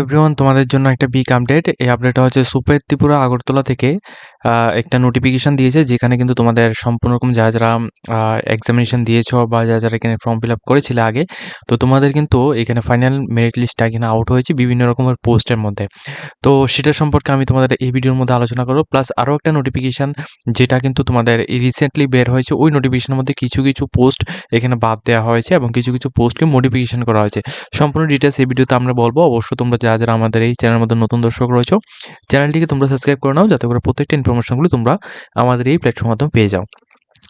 Everyone তোমাদের জন্য একটা বিগ আপডেট এই আপডেটটা হচ্ছে সুপের ত্রিপুরা আগরতলা থেকে একটা নোটিফিকেশন দিয়েছে, যেখানে কিন্তু তোমাদের সম্পূর্ণ রকম যারা যারা এক্সামিনেশন দিয়েছ বা যারা যারা এখানে ফর্ম ফিল আপ করেছিলে আগে, তো তোমাদের কিন্তু এখানে ফাইনাল মেরিট লিস্টটা এখানে আউট হয়েছে বিভিন্ন রকমের পোস্টের মধ্যে। তো সেটা সম্পর্কে আমি তোমাদের এই ভিডিওর মধ্যে আলোচনা করব প্লাস আরও একটা নোটিফিকেশান যেটা কিন্তু তোমাদের রিসেন্টলি বের হয়েছে, ওই নোটিফিকেশনের মধ্যে কিছু কিছু পোস্ট এখানে বাদ দেওয়া হয়েছে এবং কিছু কিছু পোস্টকে মডিফিকেশন করা হয়েছে। সম্পূর্ণ ডিটেলস এই ভিডিওতে আমরা বলব অবশ্য তোমরা যারা যারা আমাদের এই চ্যানেলের মধ্যে নতুন দর্শক রয়েছে চ্যানেলটিকে তোমরা সাবস্ক্রাইব করে নাও, যাতে করে প্রত্যেকটা ইনফরমেশনগুলো তোমরা আমাদের এই প্ল্যাটফর্মের মাধ্যমে পেয়ে যাও।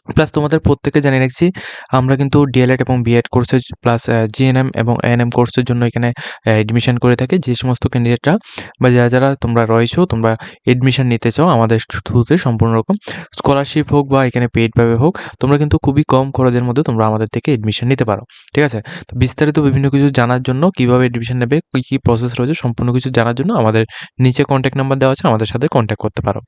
প্লাস তোমাদের প্রত্যেকে জানিয়ে রাখছি, আমরা কিন্তু ডিএলএড এবং বিএড কোর্সের প্লাস জিএনএম এবং এএনএম কোর্সের জন্য এখানে এডমিশন করে থাকি। যে সমস্ত ক্যান্ডিডেটরা বা যারা যারা তোমরা রয়েছো, তোমরা এডমিশন নিতে চাও আমাদের থ্রুতে সম্পূর্ণ রকম। স্কলারশিপ হোক বা এখানে পেইডভাবে হোক, তোমরা কিন্তু খুবই কম খরচের মধ্যে তোমরা আমাদের থেকে এডমিশন নিতে পারো। ঠিক আছে? তো বিস্তারিত বিভিন্ন কিছু জানার জন্য, কীভাবে এডমিশন নেবে, কী কী প্রসেস রয়েছে, সম্পূর্ণ কিছু জানার জন্য আমাদের নিচে কন্ট্যাক্ট নাম্বার দেওয়া আছে, আমাদের সাথে কন্ট্যাক্ট করতে পারো।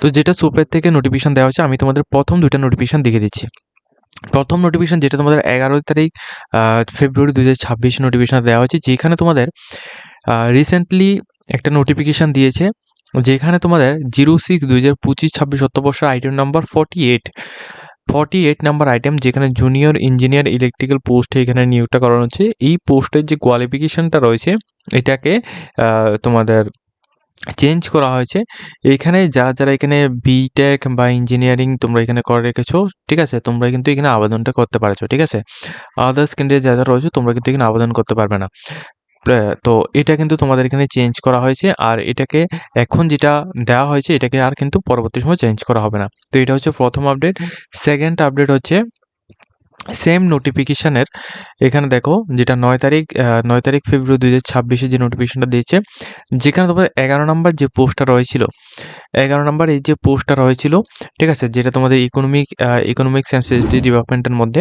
তো যেটা সুপের থেকে নোটিফিকেশন দেওয়া হচ্ছে আমি তোমাদের প্রথম দুইটা নোটিফিকেশন দেখে দিচ্ছি। প্রথম নোটিফিকেশন যেটা তোমাদের এগারো তারিখ ফেব্রুয়ারি দু হাজার ছাব্বিশ নোটিফিকেশন দেওয়া হচ্ছে যেখানে তোমাদের রিসেন্টলি একটা নোটিফিকেশান দিয়েছে, যেখানে তোমাদের জিরো সিক্স দুই হাজার পঁচিশ ছাব্বিশ শতবর্ষের item number forty eight forty eight number item যেখানে জুনিয়র ইঞ্জিনিয়ার ইলেকট্রিক্যাল পোস্টে এখানে নিয়োগটা করানো হচ্ছে। এই পোস্টের যে কোয়ালিফিকেশানটা রয়েছে, এটাকে তোমাদের চেঞ্জ করা হয়েছে। এখানে যারা যারা এখানে বিটেক বা ইঞ্জিনিয়ারিং তোমরা এখানে করে রেখেছো, ঠিক আছে? তোমরা কিন্তু এখানে আবেদনটা করতে পারছ, ঠিক আছে? আদার্স ক্যান্ডিডেট যারা যারা রয়েছে, তোমরা কিন্তু এখানে আবেদন করতে পারবে না। তো এটা কিন্তু তোমাদের এখানে চেঞ্জ করা হয়েছে, আর এটাকে এখন যেটা দেওয়া হয়েছে, এটাকে আর কিন্তু পরবর্তী সময় চেঞ্জ করা হবে না। তো এটা হচ্ছে প্রথম আপডেট। সেকেন্ড আপডেট হচ্ছে সেম নোটিফিকেশানের এখানে দেখো যেটা নয় তারিখ নয় তারিখ ফেব্রুয়ারি দু হাজার ছাব্বিশে যে নোটিফিকেশনটা দিয়েছে, যেখানে তোমাদের এগারো নম্বর যে পোস্টটা রয়েছিল, এগারো নম্বর এই যে পোস্টটা রয়েছিল, ঠিক আছে, যেটা তোমাদের ইকোনমিক ইকোনমিক্স অ্যান্ড সিএসডি ডিপার্টমেন্টের মধ্যে,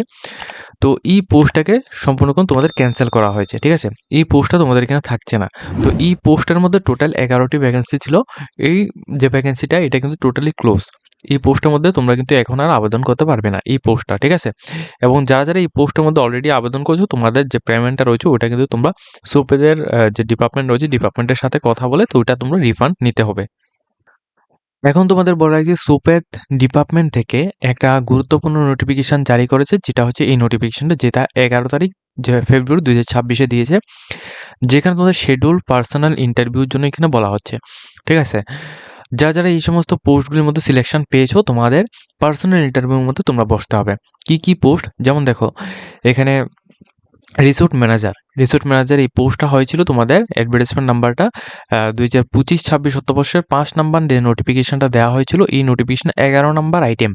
তো এই পোস্টটাকে সম্পূর্ণ তোমাদের ক্যান্সেল করা হয়েছে, ঠিক আছে? এই পোস্টটা তোমাদের এখানে থাকছে না। তো এই পোস্টের মধ্যে টোটাল এগারোটি ভ্যাকেন্সি ছিল, এই যে ভ্যাকেন্সিটা এটা কিন্তু টোটালি ক্লোজ এই পোস্টের মধ্যে তোমরা কিন্তু এখন আর আবেদন করতে পারবে না, এই পোস্টটা, ঠিক আছে? এবং যারা যারা এই পোস্টের মধ্যে অলরেডি আবেদন করছ, তোমাদের যে পেমেন্টটা রয়েছে ওটা কিন্তু তোমরা সোপেদের যে ডিপার্টমেন্ট রয়েছে ডিপার্টমেন্টের সাথে কথা বলে তো ওটা তোমরা রিফান্ড নিতে হবে। এখন তোমাদের বলা রাখি সুপেত ডিপার্টমেন্ট থেকে একটা গুরুত্বপূর্ণ নোটিফিকেশান জারি করেছে, যেটা হচ্ছে এই নোটিফিকেশানটা যেটা এগারো তারিখ, যে ফেব্রুয়ারি দুই হাজার ছাব্বিশে দিয়েছে, যেখানে তোমাদের শিডিউল পার্সোনাল ইন্টারভিউর জন্য এখানে বলা হচ্ছে, ঠিক আছে? যা যারা এই সমস্ত পোস্টগুলির মধ্যে সিলেকশন পেয়েছ তোমাদের পার্সোনাল ইন্টারভিউর মধ্যে তোমরা বসতে হবে। কি কি পোস্ট? যেমন দেখো, এখানে রিসোর্ট ম্যানেজার রিসোর্ট ম্যানেজার এই পোস্টটা হয়েছিল তোমাদের অ্যাডভার্টাইজমেন্ট নাম্বারটা দুই হাজার পঁচিশ, ছাব্বিশ শতবর্ষের পাঁচ নাম্বার নোটিফিকেশনটা দেওয়া হয়েছিল এই নোটিফিকেশন এগারো নাম্বার আইটেম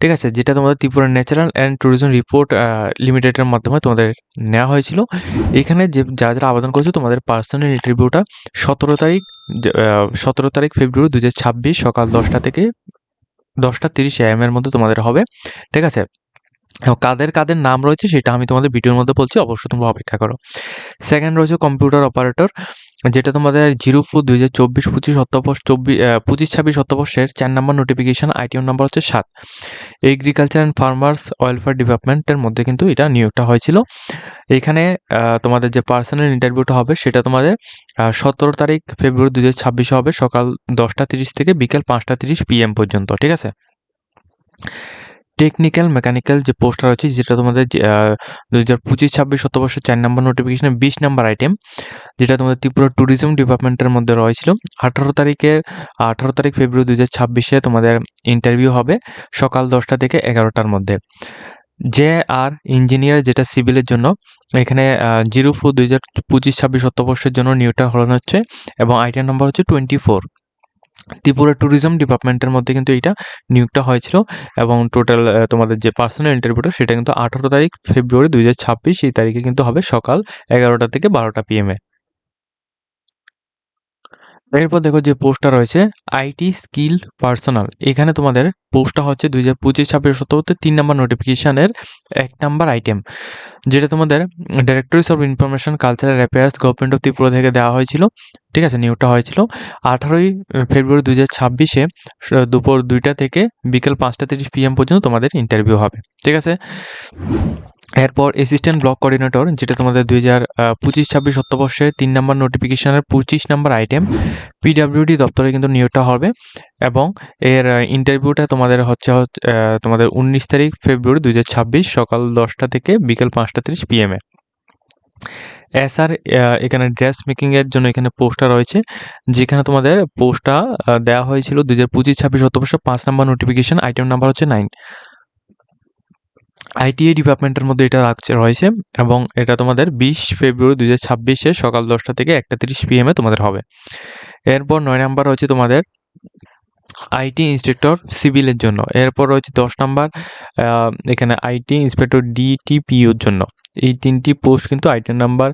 ঠিক আছে? যেটা তোমাদের Tripura natural and tourism report লিমিটেডের মাধ্যমে তোমাদের নেওয়া হয়েছিল। এখানে যে, যারা যারা আবেদন করেছ তোমাদের পার্সোনাল ইন্টারভিউটা সতেরো তারিখ সতেরো তারিখ ফেব্রুয়ারি দু ছাব্বিশ সকাল দশটা থেকে দশটা তিরিশ এম এর মধ্যে তোমাদের হবে। ঠিক আছে? কাদের কাদের নাম রয়েছে সেটা আমি তোমাদের ভিডিওর মধ্যে বলছি, অবশ্যই তোমরা অপেক্ষা করো। সেকেন্ড রয়েছে কম্পিউটার অপারেটর যেটা তোমাদের জিরো ফোর দুই হাজার চব্বিশ, পঁচিশ সত্যবর্ষ চব্বিশ পঁচিশ, ছাব্বিশ সত্যবর্ষের চার নম্বর নোটিফিকেশান আইটিএম নাম্বার হচ্ছে সাত। এগ্রিকালচার অ্যান্ড ফার্মার্স ওয়েলফেয়ার ডিপার্টমেন্টের মধ্যে কিন্তু এটা নিয়োগটা হয়েছিল। এখানে তোমাদের যে পার্সোনাল ইন্টারভিউটা হবে, সেটা তোমাদের সতেরো তারিখ ফেব্রুয়ারি দু হাজার ছাব্বিশে হবে, সকাল দশটা তিরিশ থেকে বিকেল পাঁচটা তিরিশ পিএম পর্যন্ত, ঠিক আছে? টেকনিক্যাল মেকানিক্যাল যে পোস্টার রয়েছে যেটা তোমাদের দু হাজার পঁচিশ, ছাব্বিশ, শতবর্ষ চার নম্বর নোটিফিকেশনে বিশ নম্বর আইটেম যেটা তোমাদের ত্রিপুরা ট্যুরিজম ডিপার্টমেন্টের মধ্যে রয়েছিল। আঠারো তারিখে, আঠারো তারিখ ফেব্রুয়ারি দু হাজার ছাব্বিশে তোমাদের ইন্টারভিউ হবে, সকাল দশটা থেকে এগারোটার মধ্যে। যে আর ইঞ্জিনিয়ার যেটা সিভিলের জন্য, এখানে জিরো ফোর দুই হাজার পঁচিশ, ছাব্বিশ, শতবর্ষের জন্য নিয়োগটা হলানো হচ্ছে, এবং আইটেম নম্বর হচ্ছে টোয়েন্টি ফোর ত্রিপুরা ট্যুরিজম ডিপার্টমেন্টের মধ্যে কিন্তু এইটা নিয়োগটা হয়েছিল এবং টোটাল তোমাদের যে পার্সোনাল ইন্টারভিউটা সেটা কিন্তু আঠারো তারিখ ফেব্রুয়ারি দুই হাজার ছাব্বিশ, এই তারিখে কিন্তু হবে সকাল এগারোটা থেকে বারোটা পিএমে এরপর দেখো যে পোস্টটা রয়েছে আইটি স্কিল পার্সোনাল এখানে তোমাদের পোস্টটা হচ্ছে দুই হাজার পঁচিশ, ছাব্বিশ সত্তরতে তিন নম্বর নোটিফিকেশানের এক নম্বর আইটেম যেটা তোমাদের directories of information cultural affairs government of Tripura থেকে দেওয়া হয়েছিল। ঠিক আছে, নিয়োগটা হয়েছিল আঠারোই ফেব্রুয়ারি দুই হাজার ছাব্বিশে দুপুর দুইটা থেকে বিকেল পাঁচটা তিরিশ পিএম পর্যন্ত তোমাদের ইন্টারভিউ হবে। ঠিক আছে? এরপর অ্যাসিস্ট্যান্ট ব্লক কোঅর্ডিনেটর যেটা তোমাদের দুই হাজার পঁচিশ, ছাব্বিশ সত্যবর্ষে তিন নম্বর নোটিফিকেশনের পঁচিশ নম্বর আইটেম পিডাব্লিউডি দপ্তরে কিন্তু নিয়োগটা হবে এবং এর ইন্টারভিউটা তোমাদের হচ্ছে তোমাদের উনিশ তারিখ ফেব্রুয়ারি দুই হাজার ছাব্বিশ সকাল দশটা থেকে বিকেল পাঁচটা তিরিশ পিএমে এস আর এখানে ড্রেস মেকিংয়ের জন্য এখানে পোস্টটা রয়েছে, যেখানে তোমাদের পোস্টটা দেওয়া হয়েছিল দুই হাজার পঁচিশ, ছাব্বিশ সত্যবর্ষ পাঁচ নম্বর নোটিফিকেশন আইটেম নাম্বার হচ্ছে নাইন আইটিআই ডিপার্টমেন্টের মধ্যে এটা রাখছে, রয়েছে এবং এটা তোমাদের বিশ ফেব্রুয়ারি দুই হাজার ছাব্বিশে সকাল দশটা থেকে একটা তিরিশ পিএমে তোমাদের হবে। এরপর নয় নাম্বার হচ্ছে তোমাদের আইটি ইন্সপেক্টর সিভিলের জন্য। এরপর রয়েছে দশ নাম্বার এখানে আইটি ইন্সপেক্টর ডিটিপিউর জন্য। এই তিনটি পোস্ট কিন্তু IT number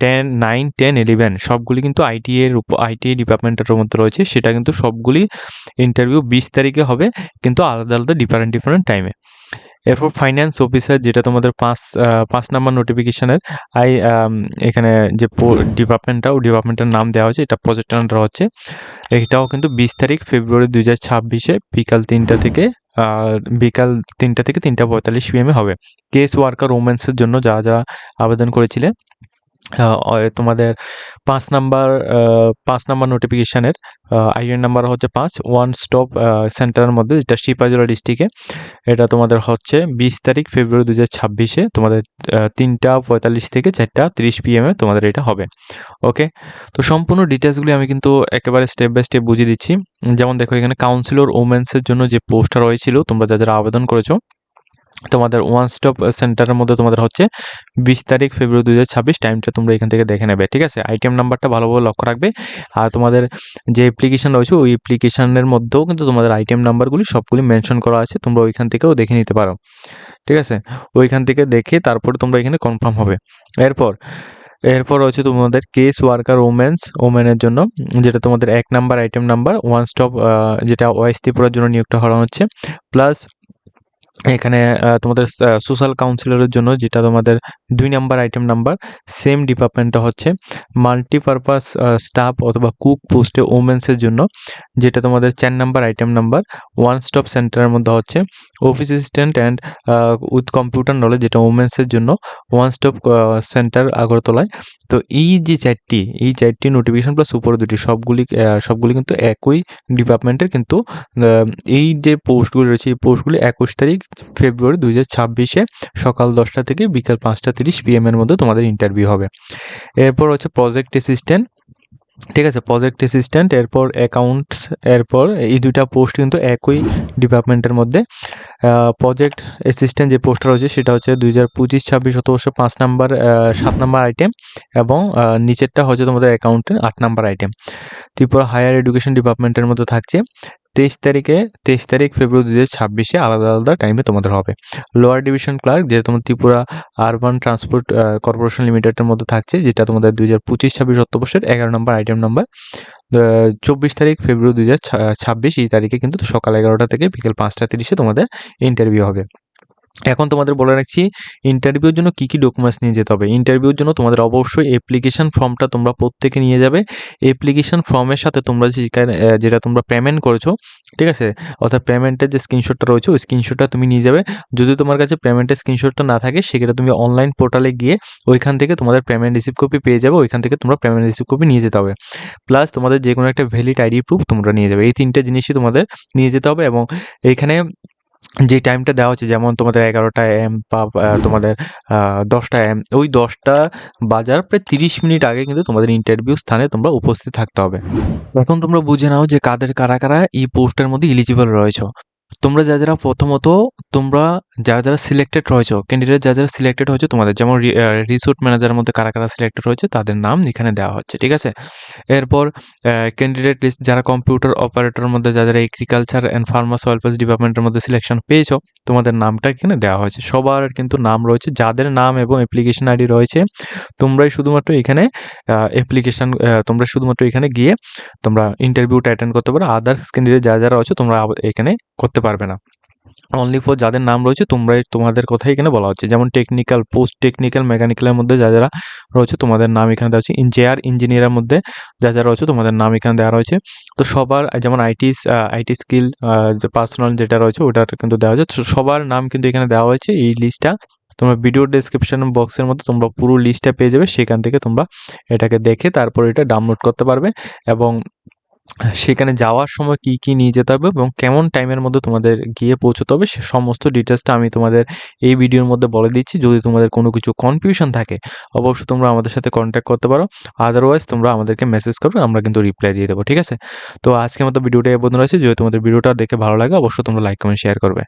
ten nine ten eleven সবগুলি কিন্তু আইটি এর উপর আইটিআই ডিপার্টমেন্টের মধ্যে রয়েছে। সেটা কিন্তু সবগুলি ইন্টারভিউ বিশ তারিখে হবে, কিন্তু আলাদা আলাদা ডিফারেন্ট ডিফারেন্ট টাইমে এরপর ফাইন্যান্স অফিসার যেটা তোমাদের পাঁচ পাঁচ নাম্বার নোটিফিকেশানের আই এখানে যে ডিপার্টমেন্টটা ওই ডিপার্টমেন্টের নাম দেওয়া হয়েছে এটা প্রজেক্ট আন্ডার হচ্ছে। এটাও কিন্তু বিশ তারিখ ফেব্রুয়ারি দুই হাজার ছাব্বিশে বিকাল তিনটা থেকে বিকাল তিনটা থেকে তিনটা পঁয়তাল্লিশ পিএমে হবে। কেস ওয়ার্কার ওমেন্সের জন্য যারা যারা আবেদন করেছিলে আহ, অ- তোমাদের পাঁচ নাম্বার পাঁচ নাম্বার নোটিফিকেশানের আইডেন নাম্বার হচ্ছে পাঁচ ওয়ান স্টপ সেন্টারের মধ্যে, যেটা শিপাজোলা ডিস্ট্রিক্টে এটা তোমাদের হচ্ছে বিশ তারিখ ফেব্রুয়ারি দু ছাব্বিশে। তোমাদের তিনটা পঁয়তাল্লিশ থেকে চারটা তিরিশ পিএমে তোমাদের এটা হবে। ওকে তো সম্পূর্ণ ডিটেলসগুলি আমি কিন্তু একেবারে স্টেপ বাই স্টেপ বুঝিয়ে দিচ্ছি। যেমন দেখো, এখানে কাউন্সিলর ওমেন্সের জন্য যে পোস্টটা রয়েছিল, তোমরা যা, যারা আবেদন করেছ তোমাদের ওয়ান স্টপ সেন্টারের মধ্যে তোমাদের হচ্ছে বিশ তারিখ ফেব্রুয়ারি দু হাজার ছাব্বিশ টাইমটা তোমরা এখান থেকে দেখে নেবে, ঠিক আছে? আইটেম নাম্বারটা ভালোভাবে লক্ষ্য রাখবে। আর তোমাদের যে অ্যাপ্লিকেশান রয়েছে, ওই অ্যাপ্লিকেশনের মধ্যেও কিন্তু তোমাদের আইটেম নাম্বারগুলি সবগুলি মেনশন করা আছে, তোমরা ওইখান থেকেও দেখে নিতে পারো, ঠিক আছে? ওইখান থেকে দেখে তারপরে তোমরা এখানে কনফার্ম হবে। এরপর এরপর হচ্ছে তোমাদের কেস ওয়ার্কার ওমেন্স ওমেনের জন্য, যেটা তোমাদের এক number item number one stop যেটা ওয়াইস ত্রিপুরার জন্য নিয়োগটা করা হচ্ছে প্লাস এখানে তোমাদের সোশ্যাল কাউন্সিলরের জন্য যেটা তোমাদের দুই নাম্বার আইটেম নাম্বার সেম ডিপার্টমেন্টটা হচ্ছে মাল্টিপারপাস স্টাফ অথবা কুক পোস্টে ওমেন্সের জন্য, যেটা তোমাদের চার number item number one stop সেন্টারের মধ্যে হচ্ছে office assistant and with computer knowledge যেটা ওমেন্সের জন্য ওয়ান স্টপ সেন্টার আগরতলায়। তো এই যে চারটি, এই চারটি নোটিফিকেশন প্লাস উপরে দুটি, সবগুলি সবগুলি কিন্তু একই ডিপার্টমেন্টের কিন্তু এই যে পোস্টগুলি রয়েছে, এই পোস্টগুলি একুশ তারিখ ফেব্রুয়ারি দু হাজার ছাব্বিশে সকাল দশটা থেকে বিকাল পাঁচটা তিরিশ পিএম এর মধ্যে তোমাদের ইন্টারভিউ হবে। এরপর হচ্ছে প্রজেক্ট অ্যাসিস্ট্যান্ট ঠিক আছে প্রজেক্ট অ্যাসিস্ট্যান্ট এরপর অ্যাকাউন্টস এরপর এই দুইটা পোস্ট কিন্তু একই ডিপার্টমেন্টের মধ্যে। প্রজেক্ট অ্যাসিস্ট্যান্ট যে পোস্টটা রয়েছে, সেটা হচ্ছে দুই হাজার পঁচিশ, ছাব্বিশ শতবর্ষ পাঁচ নাম্বার সাত নাম্বার আইটেম এবং নিচেরটা হচ্ছে তোমাদের অ্যাকাউন্টের আট number item Tripura higher education ডিপার্টমেন্টের মধ্যে থাকছে। তেইশ তারিখে, তেইশ তারিখ ফেব্রুয়ারি দু হাজার ছাব্বিশে আলাদা আলাদা টাইমে তোমাদের হবে। লোয়ার ডিভিশন ক্লার্ক যেটা তোমার ত্রিপুরা আরবান ট্রান্সপোর্ট কর্পোরেশন লিমিটেডের মধ্যে থাকছে, যেটা তোমাদের দুই হাজার পঁচিশ, ছাব্বিশ সত্যবর্ষের এগারো নম্বর আইটেম নাম্বার চব্বিশ তারিখ ফেব্রুয়ারি দু হাজার ছাব্বিশ, এই তারিখে কিন্তু সকাল এগারোটা থেকে বিকেল পাঁচটা তিরিশে তোমাদের ইন্টারভিউ হবে। এখন তোমাদের বলে রাখছি ইন্টারভিউর জন্য কী কী ডকুমেন্টস নিয়ে যেতে হবে? ইন্টারভিউর জন্য তোমাদের অবশ্যই অ্যাপ্লিকেশন ফর্মটা তোমরা প্রত্যেকে নিয়ে যাবে। অ্যাপ্লিকেশন ফর্মের সাথে তোমরা যেটা তোমরা পেমেন্ট করেছ, ঠিক আছে? অর্থাৎ পেমেন্টের যে স্ক্রিনশটটা রয়েছে, ওই স্ক্রিনশটটা তুমি নিয়ে যাবে। যদি তোমার কাছে পেমেন্টের স্ক্রিনশটটা না থাকে, সেক্ষেত্রে তুমি অনলাইন পোর্টালে গিয়ে ওইখান থেকে তোমাদের পেমেন্ট রিসিভ কপি পেয়ে যাবে, ওইখান থেকে তোমরা পেমেন্ট রিসিভ কপি নিয়ে যেতে হবে। প্লাস তোমাদের যে কোনো একটা ভ্যালিড আইডি প্রুফ তোমরা নিয়ে যাবে। এই তিনটে জিনিসই তোমাদের নিয়ে যেতে হবে এবং এইখানে যে টাইমটা দেওয়া হচ্ছে, যেমন তোমাদের এগারোটা এম বা তোমাদের দশটা এম ওই দশটা বাজার প্রায় তিরিশ মিনিট আগে কিন্তু তোমাদের ইন্টারভিউ স্থানে তোমরা উপস্থিত থাকতে হবে। এখন তোমরা বুঝে নাও যে কাদের কারা কারা এই পোস্টের মধ্যে ইলিজিবল রয়েছে। তোমরা যা যারা প্রথমত তোমরা যারা যারা সিলেক্টেড রয়েছে ক্যান্ডিডেট যা যারা সিলেক্টেড হয়েছে, তোমাদের যেমন রিসোর্ট ম্যানেজারের মধ্যে কারা কারা সিলেক্টেড হয়েছে তাদের নাম এখানে দেওয়া হচ্ছে, ঠিক আছে? এরপর ক্যান্ডিডেট লিস্ট যারা কম্পিউটার অপারেটরের মধ্যে যা যারা এগ্রিকালচার অ্যান্ড ফার্মাস ওয়েলফেয়ার ডিপার্টমেন্টের মধ্যে সিলেকশন পেয়েছ, তোমাদের নামটা এখানে দেওয়া হয়েছে। সবার কিন্তু নাম রয়েছে, যাদের নাম এবং অ্যাপ্লিকেশন আইডি রয়েছে, তোমরাই শুধুমাত্র এখানে অ্যাপ্লিকেশন তোমরা শুধুমাত্র এখানে গিয়ে তোমরা ইন্টারভিউটা অ্যাটেন্ড করতে পারো। আদার্স ক্যান্ডিডেট যারা যারা রয়েছে, তোমরা এখানে করতে পারবে না। অনলি ফর যাদের নাম রয়েছে, তোমরাই তোমাদের কথাই এখানে বলা হচ্ছে। যেমন টেকনিক্যাল পোস্ট টেকনিক্যাল মেকানিক্যালের মধ্যে যা যারা রয়েছে, তোমাদের নাম এখানে দেওয়া হচ্ছে। ইঞ্জিনিয়ার ইঞ্জিনিয়ারের মধ্যে যা যা রয়েছে, তোমাদের নাম এখানে দেওয়া রয়েছে। তো সবার, যেমন আইটি আইটি স্কিল পার্সোনাল যেটা রয়েছে ওটা কিন্তু দেওয়া হয়েছে। সবার নাম কিন্তু এখানে দেওয়া হয়েছে এই লিস্টটা তোমরা ভিডিও ডেসক্রিপশন বক্সের মধ্যে তোমরা পুরো লিস্টটা পেয়ে যাবে। সেখান থেকে তোমরা এটাকে দেখে তারপর এটা ডাউনলোড করতে পারবে। এবং সেখানে যাওয়ার সময় কি কি নিয়ে যেতে হবে এবং কেমন টাইমের মধ্যে তোমাদের গিয়ে পৌঁছতে হবে সে সমস্ত ডিটেলসটা আমি তোমাদের এই ভিডিওর মধ্যে বলে দিচ্ছি। যদি তোমাদের কোনো কিছু কনফিউশন থাকে, অবশ্যই তোমরা আমাদের সাথে কন্ট্যাক্ট করতে পারো। আদারওয়াইজ তোমরা আমাদেরকে মেসেজ করো আমরা কিন্তু রিপ্লাই দিয়ে দেবো, ঠিক আছে? তো আজকে মতো ভিডিওটা এ পর্যন্ত রয়েছে। যদি তোমাদের ভিডিওটা দেখে ভালো লাগে, অবশ্যই তোমরা লাইক কমেন্ট শেয়ার করবে।